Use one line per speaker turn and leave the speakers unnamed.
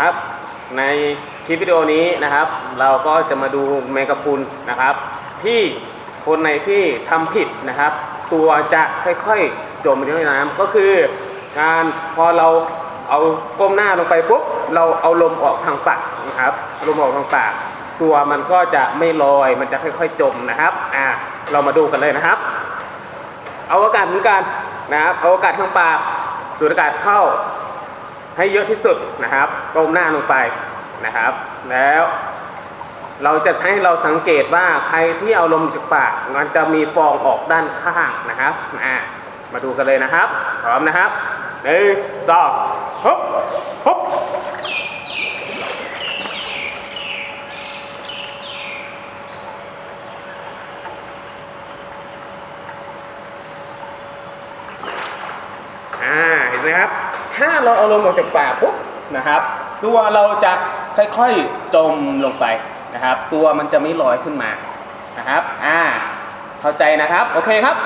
ครับ ในคลิปวิดีโอนี้นะครับ เราก็จะมาดูแมงกะพรุนนะครับ ที่คนในที่ทำผิดนะครับ ตัวจะค่อยๆจมไปในน้ำก็คือการพอเราเอาก้มหน้าลงไปปุ๊บเราเอาลมออกทางปากนะครับลมออกทางปาก ตัวมันก็จะไม่ลอยมันจะค่อย ๆจมนะครับอ่าเรามาดูกันเลยนะครับ เอาอากาศเหมือนกันนะครับเอาอากาศทางปากสูดอากาศเข้า ให้เยอะที่สุดนะครับก้มหน้าลงไปนะครับ แล้วเราจะใช้เราสังเกตว่าใครที่เอาลมจากปากมันจะมีฟองออกด้านข้างนะครับอ่ามาดูกันเลยนะครับ พร้อมนะครับหนึ่งสองฮึบฮึบอ่า นะครับ ถ้าเราเอาลมออกจากปากปุ๊บนะครับ ตัวเราจะค่อยๆจมลงไปนะครับ ตัวมันจะไม่ลอยขึ้นมานะครับ อ่า เข้าใจนะครับ โอเคครับ